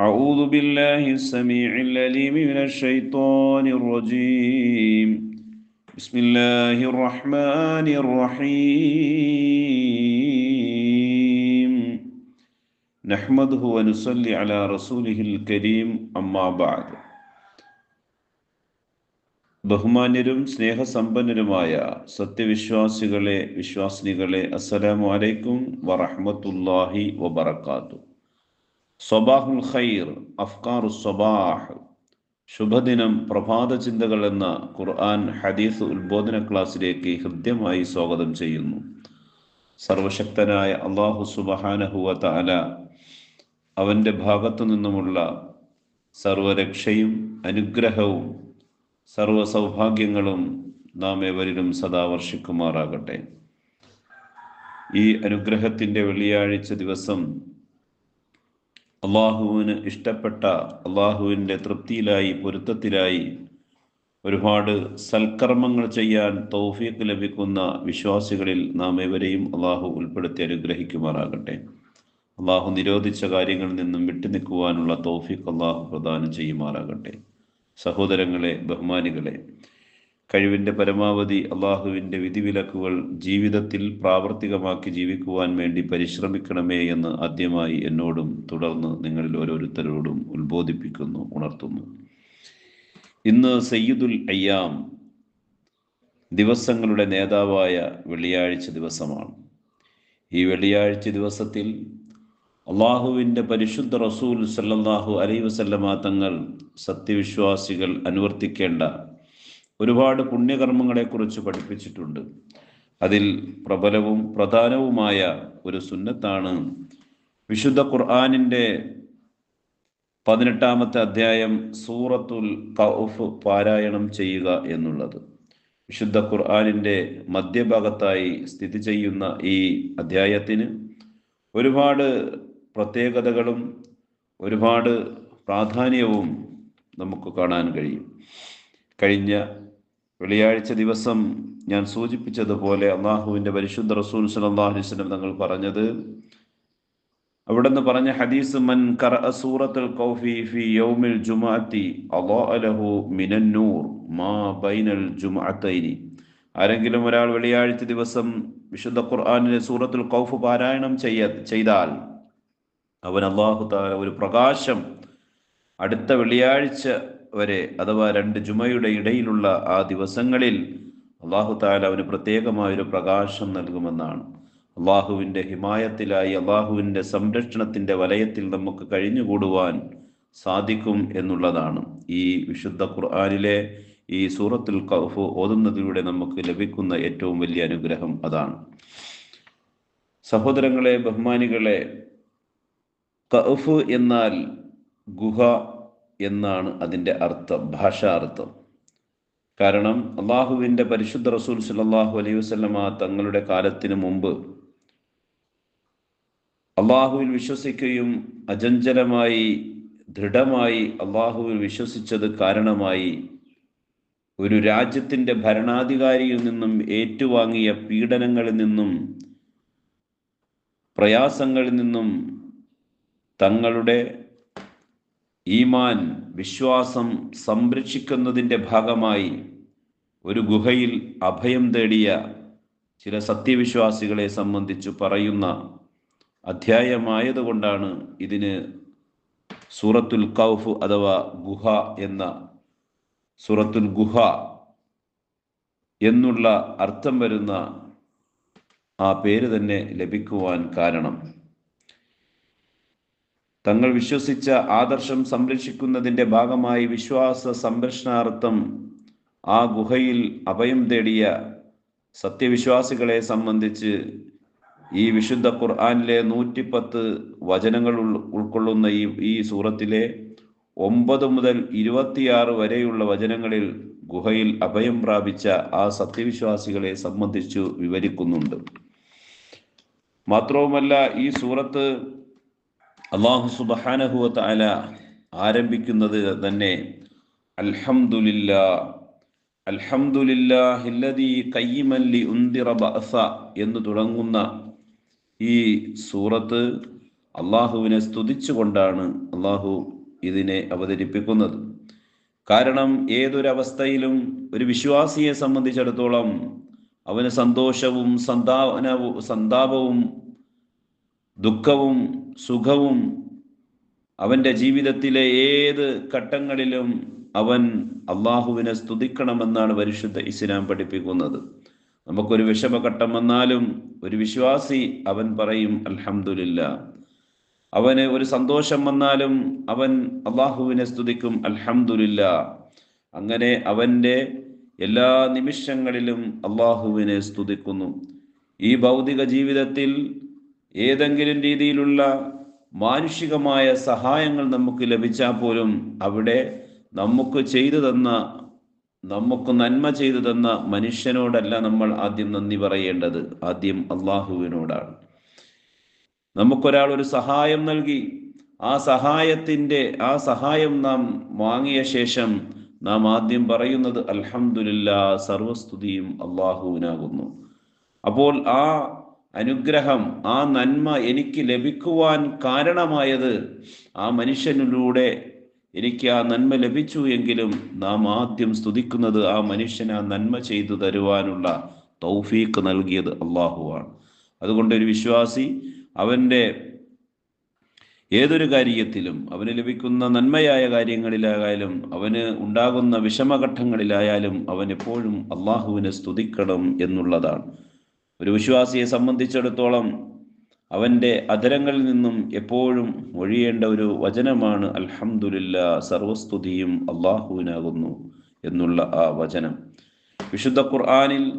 أعوذ بالله السميع العليم من الشيطان الرجيم بسم الله الرحمن الرحيم نحمده ونصلي على رسوله الكريم أما بعد ബഹുമാന്യരും സ്നേഹസമ്പന്നരുമായ സത്യവിശ്വാസികളെ വിശ്വാസിനികളെ അസ്സലാമു അലൈക്കും വറഹ്മത്തുള്ളാഹി വബറകാതുഹു സ്വബാഹുൽ ഖൈർ അഫ്കാറു സ്വബാഹ്. ശുഭദിനം പ്രഭാത ചിന്തകൾ എന്ന ഖുർആൻ ഹദീസ് ഉത്ബോധന ക്ലാസ്സിലേക്ക് ഹൃദ്യമായി സ്വാഗതം ചെയ്യുന്നു. സർവശക്തനായ അള്ളാഹു സുബഹാനഹുവ തല അവന്റെ ഭാഗത്തു നിന്നുമുള്ള സർവരക്ഷയും അനുഗ്രഹവും സർവ സൗഭാഗ്യങ്ങളും നാം ഏവരിലും സദാ വർഷിക്കുമാറാകട്ടെ. ഈ അനുഗ്രഹത്തിന്റെ വെള്ളിയാഴ്ച ദിവസം അള്ളാഹുവിന് ഇഷ്ടപ്പെട്ട അള്ളാഹുവിന്റെ തൃപ്തിയിലായി പൊരുത്തത്തിലായി ഒരുപാട് സൽക്കർമ്മങ്ങൾ ചെയ്യാൻ തൗഫീക്ക് ലഭിക്കുന്ന വിശ്വാസികളിൽ നാം എവരെയും അള്ളാഹു ഉൾപ്പെടുത്തി അനുഗ്രഹിക്കുമാറാകട്ടെ. അള്ളാഹു നിരോധിച്ച കാര്യങ്ങളിൽ നിന്നും വിട്ടുനിൽക്കുവാനുള്ള തൗഫീഖ് അള്ളാഹു പ്രദാനം ചെയ്യുമാറാകട്ടെ. സഹോദരങ്ങളെ ബഹുമാനികളെ കഴിവിന്റെ പരമാവധി അള്ളാഹുവിന്റെ വിധിവിലക്കുകൾ ജീവിതത്തിൽ പ്രാവർത്തികമാക്കി ജീവിക്കുവാൻ വേണ്ടി പരിശ്രമിക്കണമേ എന്ന് ആദ്യമായി എന്നോടും തുടർന്ന് നിങ്ങളിൽ ഓരോരുത്തരോടും ഉത്ബോധിപ്പിക്കുന്നു ഉണർത്തുന്നു. ഇന്ന് സയ്യിദുൽ അയ്യാം ദിവസങ്ങളുടെ നേതാവായ വെള്ളിയാഴ്ച ദിവസമാണ്. ഈ വെള്ളിയാഴ്ച ദിവസത്തിൽ അള്ളാഹുവിന്റെ പരിശുദ്ധ റസൂൽ സല്ലാഹു അലൈ വസല്ലമ തങ്ങൾ സത്യവിശ്വാസികൾ അനുവർത്തിക്കേണ്ട ഒരുപാട് പുണ്യകർമ്മങ്ങളെക്കുറിച്ച് പഠിപ്പിച്ചിട്ടുണ്ട്. അതിൽ പ്രബലവും പ്രധാനവുമായ ഒരു സുന്നത്താണ് വിശുദ്ധ ഖുർആാനിന്റെ പതിനെട്ടാമത്തെ അധ്യായം സൂറത്തുൽ കൗഫ് പാരായണം ചെയ്യുക എന്നുള്ളത്. വിശുദ്ധ ഖുർആാനിന്റെ മധ്യഭാഗത്തായി സ്ഥിതി ചെയ്യുന്ന ഈ അധ്യായത്തിന് ഒരുപാട് പ്രത്യേകതകളും ഒരുപാട് പ്രാധാന്യവും നമുക്ക് കാണാൻ കഴിയും. കഴിഞ്ഞ വെള്ളിയാഴ്ച ദിവസം ഞാൻ സൂചിപ്പിച്ചതുപോലെ അള്ളാഹുവിന്റെ പരിശുദ്ധ റസൂൽ സലാഹു അലൈഹി വസല്ലം തങ്ങൾ പറഞ്ഞത് അവിടെ നിന്ന് പറഞ്ഞ ഹദീസ് മൻ കറ സൂറത്തുൽ കൗഫി ഫി യൗമിൽ ജുമാഅത്തി അല്ലാഹു മിനൻ നൂർ മാ ബൈനൽ ജുമാഅത്തൈനി ആരെങ്കിലും ഒരാൾ വെള്ളിയാഴ്ച ദിവസം വിശുദ്ധ ഖുർആാനിലെ സൂറത്തുൽ കൗഫ് പാരായണം ചെയ്യ ചെയ്താൽ അവൻ അള്ളാഹു താല ഒരു പ്രകാശം അടുത്ത വെള്ളിയാഴ്ച വരെ അഥവാ രണ്ട് ജുമയുടെ ഇടയിലുള്ള ആ ദിവസങ്ങളിൽ അള്ളാഹു താല അവന് പ്രത്യേകമായൊരു പ്രകാശം നൽകുമെന്നാണ്. അള്ളാഹുവിന്റെ ഹിമായത്തിലായി അള്ളാഹുവിന്റെ സംരക്ഷണത്തിന്റെ വലയത്തിൽ നമുക്ക് കഴിഞ്ഞുകൂടുവാൻ സാധിക്കും എന്നുള്ളതാണ്. ഈ വിശുദ്ധ ഖുർആാനിലെ ഈ സൂറത്തുൽ കൗഫ് ഓതുന്നതിലൂടെ നമുക്ക് ലഭിക്കുന്ന ഏറ്റവും വലിയ അനുഗ്രഹം അതാണ്. സഹോദരങ്ങളെ ബഹുമാനികളെ കൗഫ് എന്നാൽ ഗുഹ എന്നാണ് അതിന്റെ അർത്ഥം ഭാഷാർത്ഥം. കാരണം അള്ളാഹുവിന്റെ പരിശുദ്ധ റസൂൽ സല്ലാഹു അലൈഹി വസ്ലമ തങ്ങളുടെ കാലത്തിനു മുമ്പ് അള്ളാഹുവിൽ വിശ്വസിക്കുകയും അജഞ്ചലമായി ദൃഢമായി അള്ളാഹുവിൽ വിശ്വസിച്ചത് കാരണമായി ഒരു രാജ്യത്തിന്റെ ഭരണാധികാരിയിൽ നിന്നും ഏറ്റുവാങ്ങിയ പീഡനങ്ങളിൽ നിന്നും പ്രയാസങ്ങളിൽ നിന്നും തങ്ങളുടെ ഈമാൻ വിശ്വാസം സംരക്ഷിക്കുന്നതിന്റെ ഭാഗമായി ഒരു ഗുഹയിൽ അഭയം തേടിയ ചില സത്യവിശ്വാസികളെ സംബന്ധിച്ചു പറയുന്ന അധ്യായമായതുകൊണ്ടാണ് ഇതിന് സൂറത്തുൽ കൗഫ് അഥവാ ഗുഹ എന്ന സൂറത്തുൽ ഗുഹ എന്നുള്ള അർത്ഥം വരുന്ന ആ പേര് തന്നെ ലഭിക്കുവാൻ കാരണം. തങ്ങൾ വിശ്വസിച്ച ആദർശം സംരക്ഷിക്കുന്നതിന്റെ ഭാഗമായി വിശ്വാസ സംരക്ഷണാർത്ഥം ആ ഗുഹയിൽ അഭയം തേടിയ സത്യവിശ്വാസികളെ സംബന്ധിച്ച് ഈ വിശുദ്ധ ഖുർആാനിലെ നൂറ്റിപ്പത്ത് വചനങ്ങൾ ഉൾക്കൊള്ളുന്ന ഈ ഈ സൂറത്തിലെ ഒമ്പത് മുതൽ ഇരുപത്തിയാറ് വരെയുള്ള വചനങ്ങളിൽ ഗുഹയിൽ അഭയം പ്രാപിച്ച ആ സത്യവിശ്വാസികളെ സംബന്ധിച്ചു വിവരിക്കുന്നുണ്ട്. മാത്രവുമല്ല ഈ സൂറത്ത് അള്ളാഹു സുബഹാനഹുവ തആല ആരംഭിക്കുന്നത് തന്നെ അൽഹംദുലില്ല അൽഹംദുലില്ലാഹില്ലദീ കയ്യിമൻ ലി ഉന്ദിറ ബഅസ എന്ന് തുടങ്ങുന്ന ഈ സൂറത്ത് അള്ളാഹുവിനെ സ്തുതിച്ചുകൊണ്ടാണ് അള്ളാഹു ഇതിനെ അവതരിപ്പിക്കുന്നത്. കാരണം ഏതൊരവസ്ഥയിലും ഒരു വിശ്വാസിയെ സംബന്ധിച്ചിടത്തോളം അവന് സന്തോഷവും സന്താപനവും സന്താപവും ദുഃഖവും സുഖവും അവന്റെ ജീവിതത്തിലെ ഏത് ഘട്ടങ്ങളിലും അവൻ അള്ളാഹുവിനെ സ്തുതിക്കണമെന്നാണ് പരിശുദ്ധ ഇസ്ലാം പഠിപ്പിക്കുന്നത്. നമുക്കൊരു വിഷമഘട്ടം വന്നാലും ഒരു വിശ്വാസി അവൻ പറയും അൽഹമുല്ല അവന് ഒരു സന്തോഷം വന്നാലും അവൻ അള്ളാഹുവിനെ സ്തുതിക്കും അൽഹമുല്ല അങ്ങനെ അവന്റെ എല്ലാ നിമിഷങ്ങളിലും അള്ളാഹുവിനെ സ്തുതിക്കുന്നു. ഈ ഭൗതിക ജീവിതത്തിൽ ഏതെങ്കിലും രീതിയിലുള്ള മാനുഷികമായ സഹായങ്ങൾ നമുക്ക് ലഭിച്ചാൽ പോലും അവിടെ നമുക്ക് ചെയ്തു തന്ന നമുക്ക് നന്മ ചെയ്തു തന്ന മനുഷ്യനോടല്ല നമ്മൾ ആദ്യം നന്ദി പറയേണ്ടത്. ആദ്യം അള്ളാഹുവിനോടാണ്. നമുക്കൊരാൾ ഒരു സഹായം നൽകി ആ സഹായത്തിന്റെ ആ സഹായം നാം വാങ്ങിയ ശേഷം നാം ആദ്യം പറയുന്നത് അൽഹംദുലില്ല സർവസ്തുതിയും അള്ളാഹുവിനാകുന്നു. അപ്പോൾ ആ അനുഗ്രഹം ആ നന്മ എനിക്ക് ലഭിക്കുവാൻ കാരണമായത് ആ മനുഷ്യനിലൂടെ എനിക്ക് ആ നന്മ ലഭിച്ചു എങ്കിലും നാം ആദ്യം സ്തുതിക്കുന്നത് ആ മനുഷ്യൻ ആ നന്മ ചെയ്തു തരുവാനുള്ള തൗഫീക്ക് നൽകിയത് അള്ളാഹുവാണ് അതുകൊണ്ട് ഒരു വിശ്വാസി അവന്റെ ഏതൊരു കാര്യത്തിലും അവന് ലഭിക്കുന്ന നന്മയായ കാര്യങ്ങളിലായാലും അവന് ഉണ്ടാകുന്ന വിഷമഘട്ടങ്ങളിലായാലും അവൻ എപ്പോഴും അള്ളാഹുവിനെ സ്തുതിക്കണം എന്നുള്ളതാണ്. ഒരു വിശ്വാസിയെ സംബന്ധിച്ചിടത്തോളം അവന്റെ അധരങ്ങളിൽ നിന്നും എപ്പോഴും ഒഴിയേണ്ട ഒരു വചനമാണ് അൽഹമുല്ല സർവസ്തുതിയും അള്ളാഹുവിനാകുന്നു എന്നുള്ള ആ വചനം. വിശുദ്ധ ഖുർആാനിൽ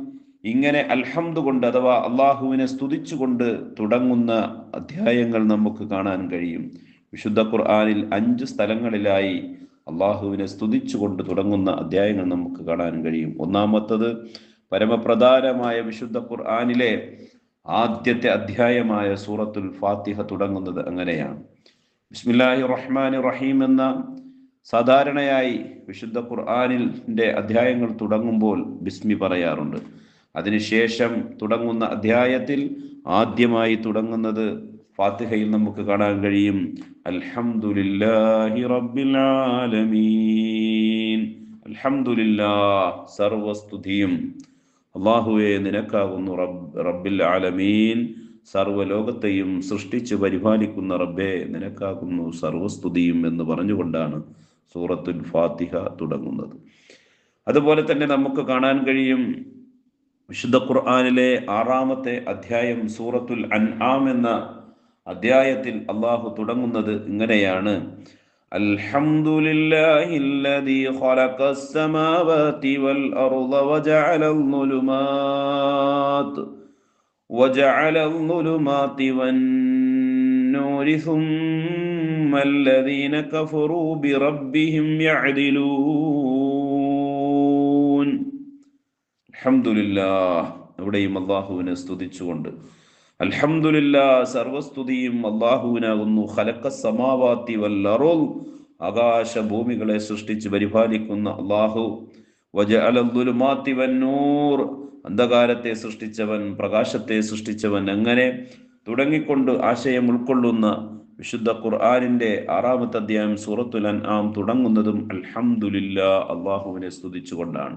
ഇങ്ങനെ അൽഹംദ് കൊണ്ട് അഥവാ അള്ളാഹുവിനെ സ്തുതിച്ചുകൊണ്ട് തുടങ്ങുന്ന അധ്യായങ്ങൾ നമുക്ക് കാണാൻ കഴിയും. വിശുദ്ധ ഖുർആാനിൽ അഞ്ച് സ്ഥലങ്ങളിലായി അള്ളാഹുവിനെ സ്തുതിച്ചുകൊണ്ട് തുടങ്ങുന്ന അധ്യായങ്ങൾ നമുക്ക് കാണാൻ കഴിയും. ഒന്നാമത്തത് പരമപ്രധാനമായ വിശുദ്ധ ഖുർആാനിലെ ആദ്യത്തെ അധ്യായമായ സൂറത്തുൽ ഫാത്തിഹ തുടങ്ങുന്നത് അങ്ങനെയാണ്. ബിസ്മില്ലാഹി റഹ്മാൻ റഹീം എന്ന സാധാരണയായി വിശുദ്ധ ഖുർആാനിന്റെ അധ്യായങ്ങൾ തുടങ്ങുമ്പോൾ ബിസ്മി പറയാറുണ്ട്. അതിനുശേഷം തുടങ്ങുന്ന അധ്യായത്തിൽ ആദ്യമായി തുടങ്ങുന്നത് ഫാത്തിഹയിൽ നമുക്ക് കാണാൻ കഴിയും. അൽഹംദുലില്ലാഹി റബ്ബിൽ ആലമീൻ അൽഹംദുലില്ലാ സർവസ്തുതിയും അള്ളാഹുവെ നിനക്കാകുന്നു റബ്ബ് റബ്ബിൽ ആലമീൻ. സർവലോകത്തെയും സൃഷ്ടിച്ച് പരിപാലിക്കുന്ന റബ്ബെ നിനക്കാകുന്നു സർവസ്തുതിയും എന്ന് പറഞ്ഞുകൊണ്ടാണ് സൂറത്തുൽ ഫാത്തിഹ തുടങ്ങുന്നത്. അതുപോലെ തന്നെ നമുക്ക് കാണാൻ കഴിയും വിശുദ്ധ ഖുർആാനിലെ ആറാമത്തെ അധ്യായം സൂറത്തുൽ അൻആം എന്ന അധ്യായത്തിൽ അള്ളാഹു തുടങ്ങുന്നത് ഇങ്ങനെയാണ്. الحمد لله الذي خلق السماوات والأرض وجعل الظلمات وجعل الظلمات والنور ثم الذين كفروا بربهم يعدلون الحمد لله ഇവിടെയും അള്ളാഹുവിനെ സ്തുതിച്ചുകൊണ്ട് അൽഹംദുലില്ല സർവസ്തുതിയും അള്ളാഹുവിനാകുന്നു. ഖലക്ക സമാവാത്തി ആകാശ ഭൂമികളെ സൃഷ്ടിച്ച് പരിപാലിക്കുന്ന അള്ളാഹു. വജഅലദ്ദുലുമാത്തി വന്നൂർ അന്ധകാരത്തെ സൃഷ്ടിച്ചവൻ പ്രകാശത്തെ സൃഷ്ടിച്ചവൻ അങ്ങനെ തുടങ്ങിക്കൊണ്ട് ആശയം ഉൾക്കൊള്ളുന്ന വിശുദ്ധ ഖുർആാനിന്റെ ആറാമത്തെ അധ്യായം സൂറത്തുൽ അൻആം തുടങ്ങുന്നതും അൽഹംദുലില്ല അള്ളാഹുവിനെ സ്തുതിച്ചുകൊണ്ടാണ്.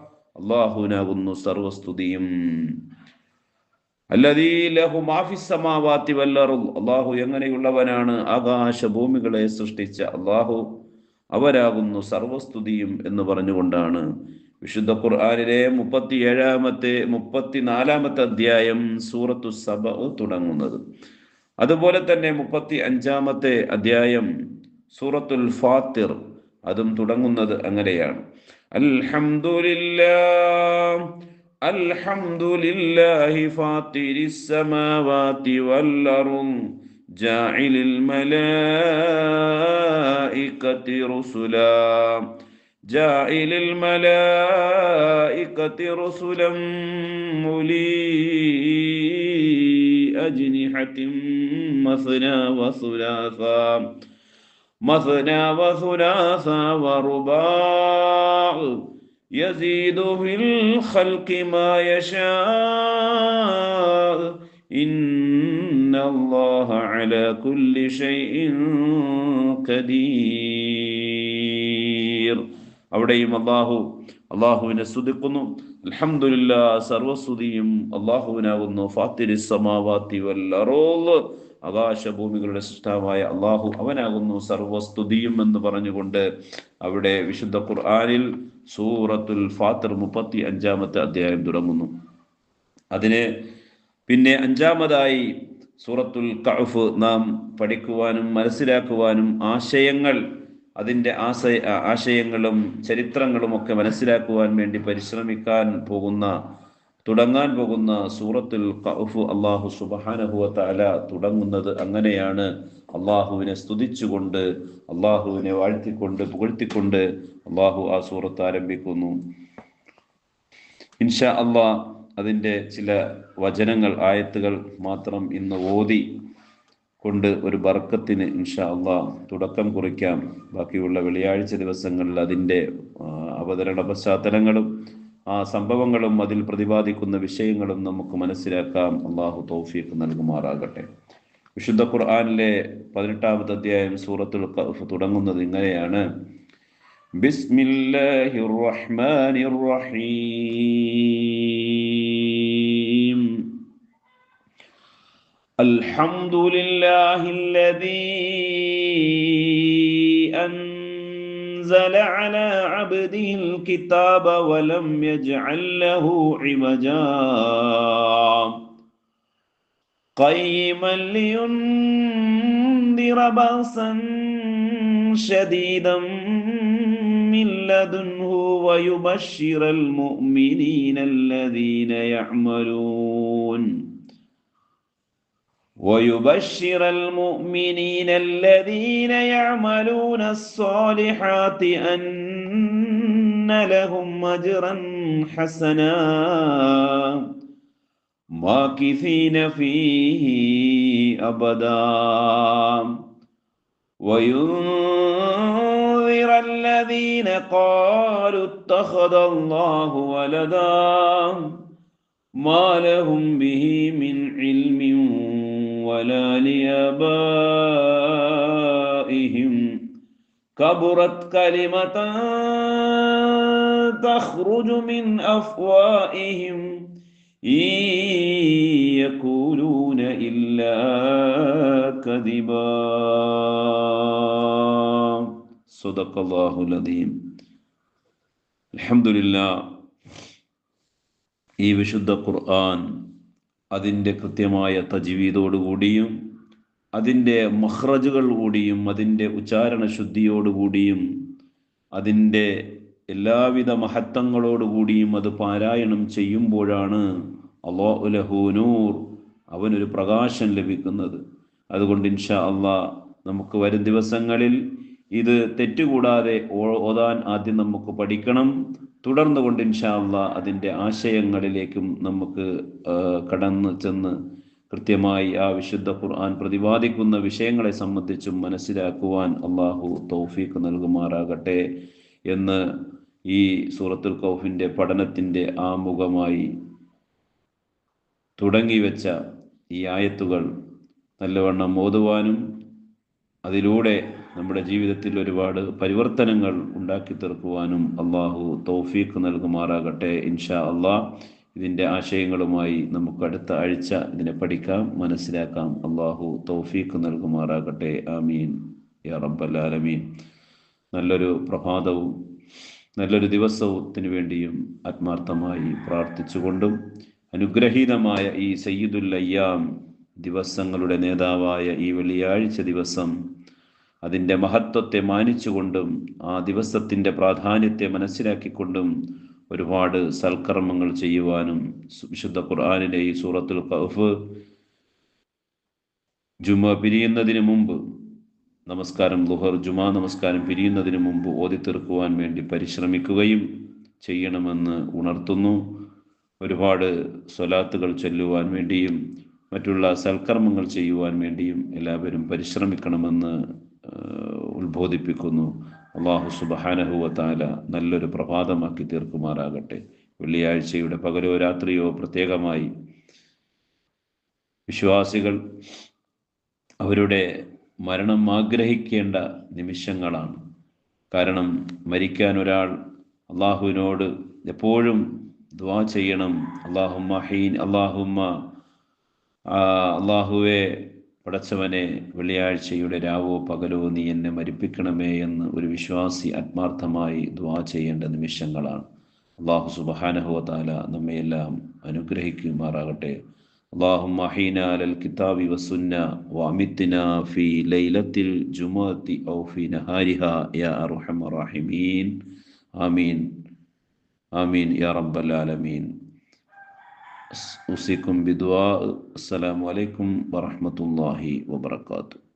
അള്ളാഹുവിനാകുന്നു സർവസ്തുതിയും. അള്ളാഹു എങ്ങനെയുള്ളവനാണ്? ആകാശ ഭൂമികളെ സൃഷ്ടിച്ച അള്ളാഹു അവരാകുന്നു സർവസ്തുതിയും എന്ന് പറഞ്ഞുകൊണ്ടാണ്. വിശുദ്ധ ഖുർആാനിലെ മുപ്പത്തി ഏഴാമത്തെ മുപ്പത്തിനാലാമത്തെ അധ്യായം സൂറത്തു സബ തുടങ്ങുന്നത്. അതുപോലെ തന്നെ മുപ്പത്തി അഞ്ചാമത്തെ അധ്യായം സൂറത്തുൽ ഫാത്തിർ അതും തുടങ്ങുന്നത് അങ്ങനെയാണ്. الحمد لله الحمد لله فاطر السماوات والأرض جاعل الملائكة رسلا جاعل الملائكة رسلا مولي أجنحة مثنى وثلاثا مثنى وثلاثا ورباع يزيد في الخلق ما يشاء إن الله على كل شيء قدير അവിടെയും അള്ളാഹു അള്ളാഹുവിനെ സ്തുതിക്കുന്നു അൽഹംദുലില്ലാ സർവസ്തുതിയും അള്ളാഹുവിനാകുന്നു ഫാത്തിരി സമാവാത്തി വല്ലറോള് ആകാശഭൂമികളുടെ സൃഷ്ടാവായ അള്ളാഹു അവനാകുന്നു സർവസ്തുതിയും എന്ന് പറഞ്ഞുകൊണ്ട് അവിടെ വിശുദ്ധ ഖുർആാനിൽ സൂറത്തുൽ ഫാത്തിർ മുപ്പത്തി അഞ്ചാമത്തെ അധ്യായം തുടങ്ങുന്നു. അതിന് പിന്നെ അഞ്ചാമതായി സൂറത്തുൽ കഅഫ് നാം പഠിക്കുവാനും മനസ്സിലാക്കുവാനും ആശയങ്ങൾ അതിന്റെ ആശയ ആശയങ്ങളും ചരിത്രങ്ങളും ഒക്കെ മനസ്സിലാക്കുവാൻ വേണ്ടി പരിശ്രമിക്കാൻ പോകുന്ന തുടങ്ങാൻ പോകുന്ന സൂറത്തുൽ കഅഫ് അള്ളാഹു സുബഹാനഹുവ തആല തുടങ്ങുന്നത് അങ്ങനെയാണ്. അള്ളാഹുവിനെ സ്തുതിച്ചുകൊണ്ട് അള്ളാഹുവിനെ വാഴ്ത്തിക്കൊണ്ട് പുകഴ്ത്തിക്കൊണ്ട് അള്ളാഹു ആ സൂറത്ത് ആരംഭിക്കുന്നു. ഇൻഷാ അള്ളാഹ് അതിന്റെ ചില വചനങ്ങൾ ആയത്തുകൾ മാത്രം ഇന്ന് ഓതി കൊണ്ട് ഒരു ബർക്കത്തിന് ഇൻഷാ അള്ളാ തുടക്കം കുറിക്കാം. ബാക്കിയുള്ള വെള്ളിയാഴ്ച ദിവസങ്ങളിൽ അതിന്റെ അവതരണ പശ്ചാത്തലങ്ങളും ആ സംഭവങ്ങളും അതിൽ പ്രതിപാദിക്കുന്ന വിഷയങ്ങളും നമുക്ക് മനസ്സിലാക്കാം. അള്ളാഹു തൗഫീഖ് നൽകുമാറാകട്ടെ. വിശുദ്ധ ഖുർആാനിലെ പതിനെട്ടാമത്തെ അധ്യായം സൂറത്തുൽ കഹഫ് തുടങ്ങുന്നത് ഇങ്ങനെയാണ്. ബിസ്മില്ലാഹിർ റഹ്മാനിർ റഹീം അൽഹംദുലില്ലാഹില്ലദീ أنزل على عبده الكتاب ولم يجعل له عوجا. قيما لينذر بأسا شديدا من لدنه ويبشر المؤمنين الذين يعملون. ويبشر المؤمنين الذين يعملون الصالحات أن لهم أجرا حسنا ماكثين فيه أبدا. وينذر الذين قالوا اتخذ الله ولدا ما لهم به من علم ولا لآبائهم كبرت كلمة تخرج من أفواههم إن يقولون إلا كذبا صدق الله العظيم الحمد لله ഈ വിശുദ്ധ ഖുർആൻ അതിന്റെ കൃത്യമായ തജ്വീദോടുകൂടിയും അതിന്റെ മഹ്റജുകൾ കൂടിയും അതിന്റെ ഉച്ചാരണ ശുദ്ധിയോടുകൂടിയും അതിന്റെ എല്ലാവിധ മഹത്വങ്ങളോടുകൂടിയും അത് പാരായണം ചെയ്യുമ്പോഴാണ് അള്ളാഹുലഹൂനൂർ അവനൊരു പ്രകാശം ലഭിക്കുന്നത്. അതുകൊണ്ട് ഇൻഷാ അള്ളാ നമുക്ക് വരും ദിവസങ്ങളിൽ ഇത് തെറ്റുകൂടാതെ ഓതാൻ ആദ്യം നമുക്ക് പഠിക്കണം. തുടർന്നു കൊണ്ട് ഇൻഷാ അള്ളാ അതിന്റെ ആശയങ്ങളിലേക്കും നമുക്ക് കടന്ന് ചെന്ന് കൃത്യമായി ആ വിശുദ്ധ ഖുർആൻ പ്രതിപാദിക്കുന്ന വിഷയങ്ങളെ സംബന്ധിച്ചും മനസ്സിലാക്കുവാൻ അള്ളാഹു തൗഫീഖ് നൽകുമാറാകട്ടെ എന്ന് ഈ സൂറത്തുൽ കൗഫിന്റെ പഠനത്തിന്റെ ആമുഖമായി തുടങ്ങിവെച്ച ഈ ആയത്തുകൾ നല്ലവണ്ണം ഓതുവാനും അതിലൂടെ നമ്മുടെ ജീവിതത്തിൽ ഒരുപാട് പരിവർത്തനങ്ങൾ ഉണ്ടാക്കി തീർക്കുവാനും അള്ളാഹു തൗഫീഖ് നൽകുമാറാകട്ടെ ഇൻഷാ അള്ളാഹ് ഇതിന്റെ ആശയങ്ങളുമായി നമുക്ക് അടുത്ത ആഴ്ച ഇതിനെ പഠിക്കാം മനസ്സിലാക്കാം. അള്ളാഹു തൗഫീഖ് നൽകുമാറാകട്ടെ. ആമീൻ. യാ റബ്ബൽ ആലമീൻ. നല്ലൊരു പ്രഭാതവും നല്ലൊരു ദിവസത്തിന് വേണ്ടിയും ആത്മാർത്ഥമായി പ്രാർത്ഥിച്ചുകൊണ്ടും അനുഗ്രഹീതമായ ഈ സയ്യിദുൽ ദിവസങ്ങളുടെ നേതാവായ ഈ വെള്ളിയാഴ്ച ദിവസം അതിന്റെ മഹത്വത്തെ മാനിച്ചുകൊണ്ടും ആ ദിവസത്തിന്റെ പ്രാധാന്യത്തെ മനസ്സിലാക്കിക്കൊണ്ടും ഒരുപാട് സൽക്കർമ്മങ്ങൾ ചെയ്യുവാനും വിശുദ്ധ ഖുർആാനിലെ ഈ സൂറത്തുൽ കൗഫ് ജുമ പിരിയുന്നതിന് മുമ്പ് നമസ്കാരം ലുഹർ ജുമാ നമസ്കാരം പിരിയുന്നതിന് മുമ്പ് ഓതി തീർക്കുവാൻ വേണ്ടി പരിശ്രമിക്കുകയും ചെയ്യണമെന്ന് ഉണർത്തുന്നു. ഒരുപാട് സ്വലാത്തുകൾ ചൊല്ലുവാൻ വേണ്ടിയും മറ്റുള്ള സൽക്കർമ്മങ്ങൾ ചെയ്യുവാൻ വേണ്ടിയും എല്ലാവരും പരിശ്രമിക്കണമെന്ന് ഉത്ബോധിപ്പിക്കുന്നു. അള്ളാഹു സുബഹാനഹുവ താല നല്ലൊരു പ്രഭാതമാക്കി തീർക്കുമാറാകട്ടെ. വെള്ളിയാഴ്ചയുടെ പകലോ രാത്രിയോ പ്രത്യേകമായി വിശ്വാസികൾ അവരുടെ മരണം ആഗ്രഹിക്കേണ്ട നിമിഷങ്ങളാണ്. കാരണം മരിക്കാൻ ഒരാൾ അള്ളാഹുവിനോട് എപ്പോഴും ദ്വാ ചെയ്യണം. അള്ളാഹുമ്മ ഹീൻ അള്ളാഹുമ്മ അള്ളാഹുവെ പടച്ചവനെ വെള്ളിയാഴ്ചയുടെ രാവോ പകലോ നീ എന്നെ മരിപ്പിക്കണമേ എന്ന് ഒരു വിശ്വാസി ആത്മാർത്ഥമായി ദ്വാ ചെയ്യേണ്ട നിമിഷങ്ങളാണ് അള്ളാഹു സുബഹാനഹുവ താല നമ്മയെല്ലാം അനുഗ്രഹിക്കുമാറാകട്ടെ اللهم أحينا على الكتاب والسنة وأمتنا في ليلة الجمعة أو في نهارها يا أرحم الراحمين آمين آمين يا رب العالمين أوصيكم بدعاء. السلام عليكم ورحمة الله وبركاته.